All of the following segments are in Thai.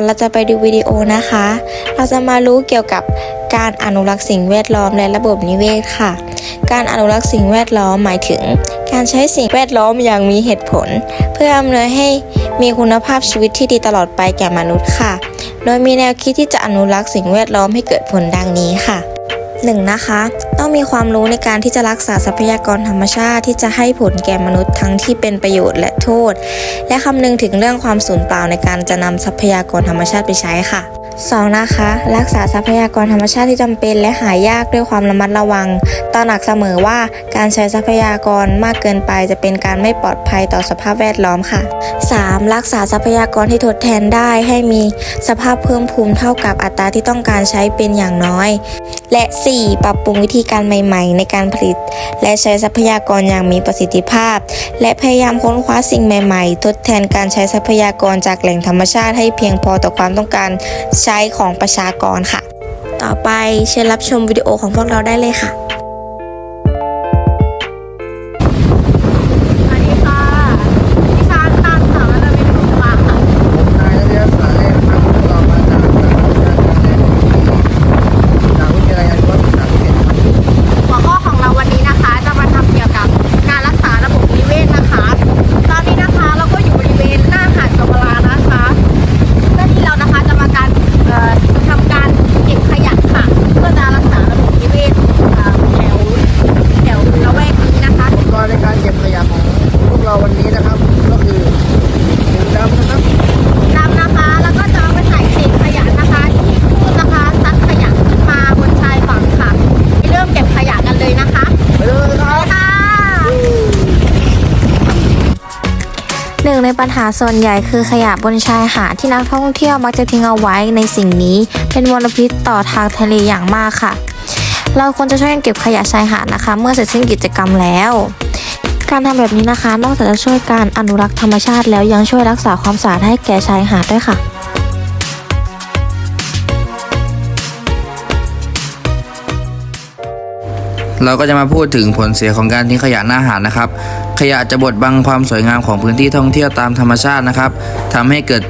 อนเราจะไปดูวิดีโอนะคะ เราจะมารู้เกี่ยวกับการอนุรักษ์สิ่งแวดล้อมและระบบนิเวศค่ะ การอนุรักษ์สิ่งแวดล้อมหมายถึง การใช้สิ่งแวดล้อมอย่างมีเหตุผล เพื่ออำนวยให้มีคุณภาพชีวิตที่ดีตลอดไปแก่มนุษย์ค่ะ โดยมีแนวคิดที่จะอนุรักษ์สิ่งแวดล้อมให้เกิดผลดังนี้ค่ะ 1. นะคะ ต้องมีความรู้ในการที่จะรักษาทรัพยากรธรรมชาติที่จะให้ผลแก่มนุษย์ทั้งที่เป็นประโยชน์และโทษ และคำนึงถึงเรื่องความสูญเปล่าในการจะนำทรัพยากรธรรมชาติไปใช้ค่ะ 2. นะคะ รักษาทรัพยากรธรรมชาติที่จำเป็นและหายากด้วยความระมัดระวังตระหนักเสมอว่าการใช้ทรัพยากรมากเกินไปจะเป็นการไม่ปลอดภัยต่อสภาพแวดล้อมค่ะ 3. รักษาทรัพยากรที่ทดแทนได้ให้มีสภาพเพิ่มพูนเท่ากับอัตราที่ต้องการใช้เป็นอย่างน้อย และ 4. ปรับปรุงวิธีการใหม่ ๆ ในการผลิต และใช้ทรัพยากรอย่างมีประสิทธิภาพ และพยายามค้นคว้าสิ่งใหม่ ๆ ทดแทนการใช้ทรัพยากรจากแหล่งธรรมชาติให้เพียงพอต่อความต้องการใช้ของประชากรค่ะ ต่อไปเชิญรับชมวิดีโอของพวกเราได้เลยค่ะ สวัสดีค่ะดิฉันตามสาวนาวินบุษบาค่ะ นายเรียสายนะครับเรามาจากจากวิทยาลัยอาชีวศึกษาพิเศษครับ หัวข้อของเราวันนี้นะคะ จะมาทำเกี่ยวกับการรักษาระบบนิเวศนะคะ ตอนนี้นะคะเราก็อยู่บริเวณหน้าหาดกำมะลานะคะเพื่อที่เรานะคะจะมาการเอ่อจะทำการเก็บขยะค่ะ เพื่อจะรักษาระบบนิเวศเอ่อแถวแถวละแวกนี้นะคะ อุปกรณ์ในการเก็บขยะของพวกเราวันนี้นะครับ ก็คือถุงดำนะครับ ดำนะคะ แล้วก็จะเอาไปใส่เศษขยะนะคะที่พูดนะคะซัดขยะขึ้นมาบนชายฝั่งค่ะไปเริ่มเก็บขยะกันเลยนะคะ ไปเลยครับ ค่ะ ยปัญหาส่วนใหญ่คือขยะบนชายหาดที่นักท่องเที่ยวมักจะทิ้งเอาไว้ในสิ่งนี้ เป็นมลพิษต่อทางทะเลอย่างมากค่ะ เราควรจะช่วยกันเก็บขยะชายหาดนะคะ เมื่อเสร็จสิ้นกิจกรรมแล้ว การทำแบบนี้นะคะ นอกจากจะช่วยการอนุรักษ์ธรรมชาติแล้วยังช่วยรักษาความสะอาดให้แก่ชายหาดด้วยค่ะ เราก็จะมาพูดถึงผลเสียของการทิ้งขยะหน้าหาดนะครับ ขยะจะบดบังความสวยงามของพื้นที่ท่องเที่ยวตามธรรมชาตินะครับทำให้เกิด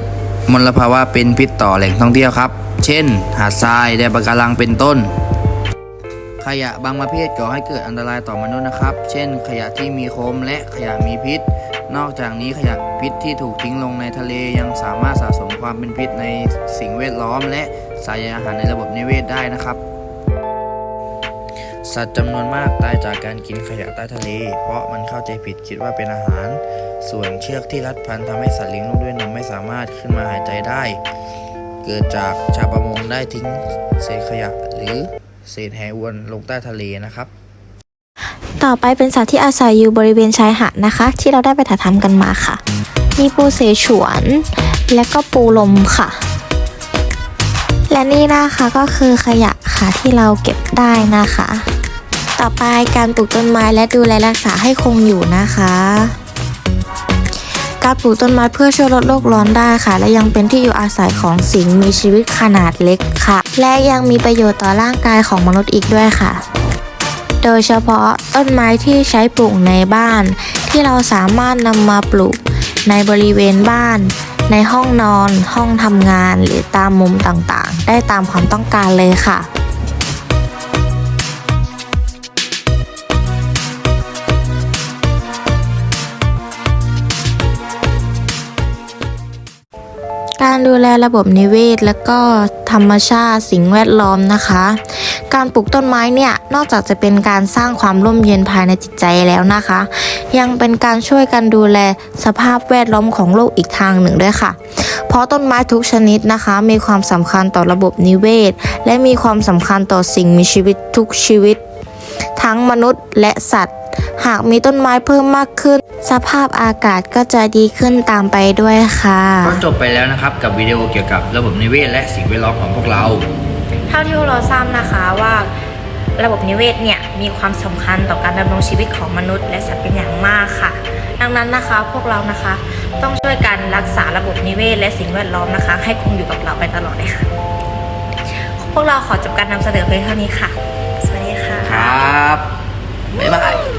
มลภาวะเป็นพิษต่อแหล่งท่องเที่ยวครับ เช่น หาดทรายแดนปะการังเป็นต้น ขยะบางประเภทก่อให้เกิดอันตรายต่อมนุษย์นะครับ เช่น ขยะที่มีโคมและขยะมีพิษ นอกจากนี้ขยะพิษที่ถูกทิ้งลงในทะเลยังสามารถสะสมความเป็นพิษในสิ่งแวดล้อม และสายอาหารในระบบนิเวศได้นะครับ สัตว์จำนวนมากตายจากการกินขยะใต้ทะเล เพราะมันเข้าใจผิดคิดว่าเป็นอาหาร ส่วนเชือกที่รัดพันทำให้สัตว์เลี้ยงลูกด้วยนมไม่สามารถขึ้นมาหายใจได้ เกิดจากชาวประมงได้ทิ้งเศษขยะหรือเศษแหอวนลงใต้ทะเลนะครับ ต่อไปเป็นสัตว์ที่อาศัยอยู่บริเวณชายหาดนะคะ ที่เราได้ไปถ่ายทำกันมาค่ะ มีปูเสฉวน และก็ปูลมค่ะ และนี่นะคะก็คือขยะค่ะที่เราเก็บได้นะคะ ต่อไปการปลูกต้นไม้และดูแลรักษาให้คงอยู่นะคะ การปลูกต้นไม้เพื่อช่วยลดโลกร้อนได้ค่ะ และยังเป็นที่อยู่อาศัยของสิ่งมีชีวิตขนาดเล็กค่ะ และยังมีประโยชน์ต่อร่างกายของมนุษย์อีกด้วยค่ะโดยเฉพาะต้นไม้ที่ใช้ปลูกในบ้าน ที่เราสามารถนำมาปลูกในบริเวณบ้าน ในห้องนอน ห้องทำงานหรือตามมุมต่างๆ ได้ตามความต้องการเลยค่ะการดูแลระบบนิเวศ และก็ธรรมชาติสิ่งแวดล้อมนะคะ การปลูกต้นไม้เนี่ย นอกจากจะเป็นการสร้างความร่มเย็นภายในจิตใจแล้วนะคะ ยังเป็นการช่วยกันดูแลสภาพแวดล้อมของโลกอีกทางหนึ่งด้วยค่ะ เพราะต้นไม้ทุกชนิดนะคะ มีความสำคัญต่อระบบนิเวศ และมีความสำคัญต่อสิ่งมีชีวิตทุกชีวิต ทั้งมนุษย์และสัตว์ หากมีต้นไม้เพิ่มมากขึ้น สภาพอากาศก็จะดีขึ้นตามไปด้วยค่ะ ก็จบไปแล้วนะครับกับวิดีโอเกี่ยวกับระบบนิเวศและสิ่งแวดล้อมของพวกเรา เท่าที่พวกเราทราบนะคะว่า ระบบนิเวศเนี่ยมีความสำคัญต่อการดำรงชีวิตของมนุษย์ และสัตว์เป็นอย่างมากค่ะ ดังนั้นนะคะพวกเรานะคะต้องช่วยกันรักษาระบบนิเวศ และสิ่งแวดล้อมนะคะ ให้คงอยู่กับเราไปตลอดเลยค่ะ พวกเราขอจบการนำเสนอเพียงเท่านี้ค่ะ สวัสดีค่ะ ครับบ๊ายบาย